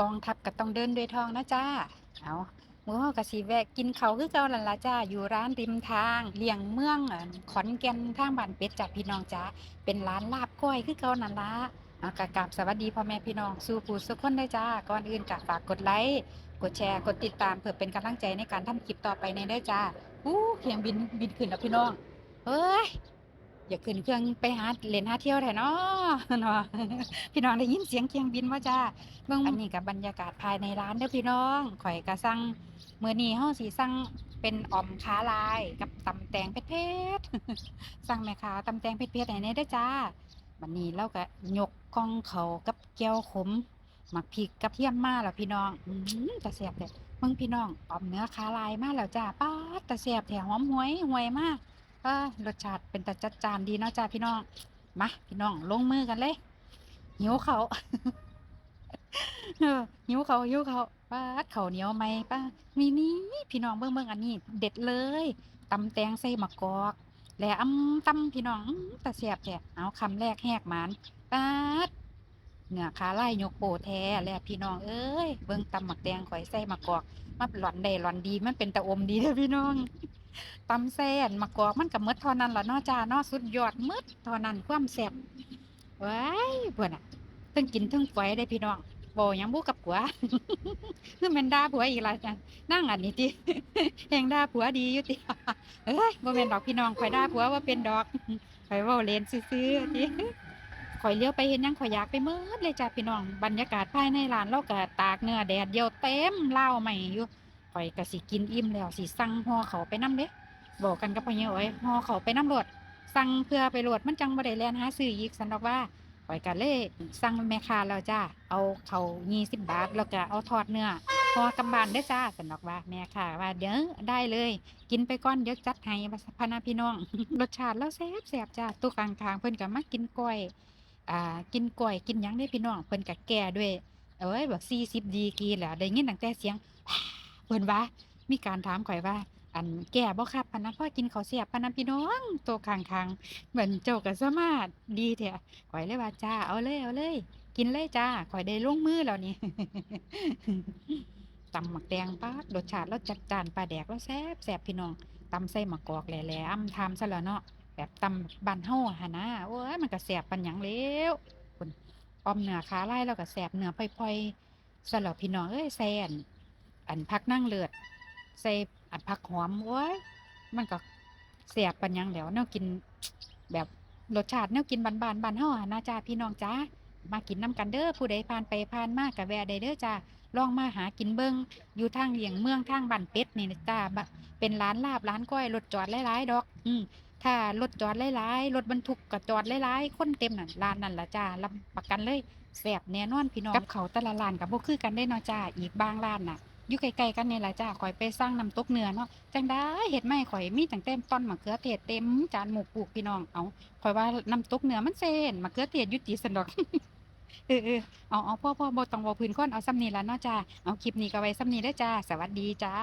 กองทัพก็ต้องเดินด้วยทองนะจ้า เอาหมูเฮาก็สิแวะกินเขาคือเก่านั่นละจ้า อยู่ร้านริมทางเลี่ยงเมืองขอนแก่นทางบ้านเป็ดจ้ะพี่น้องจ้า เป็นร้านลาบก้อยคือเก่านั่นละเอากะกราบสวัสดีพ่อแม่พี่น้องสู่ผู้สุกคนได้จ้า ก่อนอื่นก็ฝากกดไลค์ กดแชร์ กดติดตามเพื่อเป็นกำลังใจในการทำคลิปต่อไปในเด้จ้า อู้เครื่องบินบินขึ้นแล้วพี่น้องเอ้ย อย่าขึ้นเครื่องไปหาเล่นหาเที่ยวแท้เนาะเนาะพี่น้องได้ยินเสียงเครื่องบินว่าจ้าเบิ่งอันนี้กับบรรยากาศภายในร้านเด้อพี่น้องข่อยก็สั่งมื้อนี้เฮาสิสั่งเป็นอ่อมขาลายกับตำแตงเผ็ดๆสั่งแม่ค้าตำแตงเผ็ดๆให้แหน่เด้อจ้าบัดนี้เราก็ยกกล่องเขาวกับแก้วขมหมักพริกกับเทียมมาแล้วพี่น้องอืมตะแซ่บเด้เบิ่งพี่น้องอ่อมเนื้อขาลายมาแล้วจ้าป๊าดตะแซ่บแถมหอมหวยหวยมาก เออรสชาติเป็นแต่จัดจานดีเนาะจ้าพี่น้องมาพี่น้องลงมือกันเลยหิวเขาเออหิวเขาหิวเขาป้าเขาเหนียวไหมป้านี่นี่พี่น้องเบิ่งเบิ่งอันนี้ เด็ดเลยตำแตงใส่มะกอกและอ้ำตำพี่น้องตาเสียบแท้เอาคำแรกแหกหมานป้าเนื้อขาไล่ยกโปแท้แล้วพี่น้องเอ้ยเบิ่งตำหมักแดงข่อยใส่มะกอกมาหลอนได้หลอนดีมันเป็นตะอมดีเด้อพี่น้อง ตำแซ่นมะกอกมันกับมดเทอนั้นละนาจ้านาสุดยอดมืดเทอนั้นความแซ่บว้ายเพื่อนอะทั้งกินทั้งไฟได้พี่น้องบ่หยังบุกับผัวคือแมนด่าผัวอีกละจ้ะนั่งอันนี้ติแหงด่าผัวดีอยู่ติเอ้ยบ่แมนดอกพี่น้องข่อยด่าผัวว่าเป็นดอกข่อยว้าเลนซื่อๆติข่อยเลี้ยวไปเห็นยังข่อยอยากไปเมิดเลยจ้ะพี่น้องบรรยากาศภายในร้านเราก็ตากเนื้อแดดเดียวเต็มเหล้าใหม่อยู่ ข่อยก็สิกินอิ่มแล้วสิสั่งห่อเขาไปนำเด้บอกกันกับพ่อเหี่ยวไว้ยห่อเขาไปนำรวดสั่งเพื่อไปรวดมันจังบ่ได้แลนหาซื้ออีกสันดอกว่าข่อยก็เลยสั่งแม่ค้าแล้วจ้าเอาเขา20บาทแล้วก็เอาทอดเนื้อห่อกำบานได้จ้าสันดอกว่าแม่ค้าว่าเดี๋ยวได้เลย กินไปก่อนเดี๋ยวจัดให้พนาพี่น้อง รสชาติแล้วแซ่บแซ่บจ้าตู้กลางทางเพิ่นก็มากินกล้อยอ่ากินกล้อยกินยังได้พี่น้องเพิ่นก็แก่ด้วย เอ้ยบัก40ดีกีแล้วได้ยินตั้งแต่เสียง เพิ่นว่า มีการถามข่อยว่า อันแก่บ่ครับพะนะพ่อกินข้าวเสียบพะนะพี่น้องโตข้างๆเหมือนเจ้าก็สามารถดีแท้ข่อยเลยว่าจ้าเอาเลยเอาเลย กินเลยจ้าข่อยได้ลงมือแล้วนี่ ตำหมักแดงป๊าดรสชาติแล้วจัดจานปลาแดกแล้วแซ่บแซ่บพี่น้องตำใส่หมักกอกแหล่ๆอ้ำทำซะแล้วเนาะแบบตำบ้านเฮาหั่นะโอ้ยมันก็แซ่บปานหยังแล้วคุณออมเนื้อขาลายแล้วก็แซ่บเนื้อพลอยๆซะแล้วพี่น้องเอ้ยแซ่น อันพักนั่งเลือด ใส่อันผักหอมโอ้ยมันก็เสียบปันหยังแล้วแนวกินแบบรสชาติแนวกินบานๆบานเฮาอนะจ้าพี่น้องจ้ามากินน้ำกันเด้อผู้ใดผ่านไปผ่านมากกะแวะได้เด้อจ้าลองมาหากินเบิงอยู่ทางเลียงเมืองทางบ้านเป็ดนี่นะจ้าเป็นร้านลาบร้านก้อยรถจอดหลายๆดอก อืมถ้ารถจอดหลายๆรถบรรทุกก็จอดหลายๆคนเต็มน่ะร้านนั่นล่ะจ้ารับประกันเลยแซ่บแน่นอนพี่น้องกับเขาแต่ละร้านก็บ่คือกันได้เนาะจ้าอีกบางร้านน่ะ อยู่ไกลๆกันเนี่ยแหละจ้าข่อยไปสร้างน้ำตกเนื้อเนาะจังได้เห็ดไม่ข่อยมีตั้งเต็มต้นมะเขือเทศเต็มจานหมูปลูกพี่น้องเอาข่อยว่าน้ำตกเนื้อมันเซนมะเขือเทศยุติสันดอกเออเออเอาเอาพ่อพ่อบต้องบอพื้นคนเอาซ้ำนี่ละเนาะจ้าเอาคลิปนี้ก็ไว้ซ้ำนี้ได้จ้า สวัสดีจ้า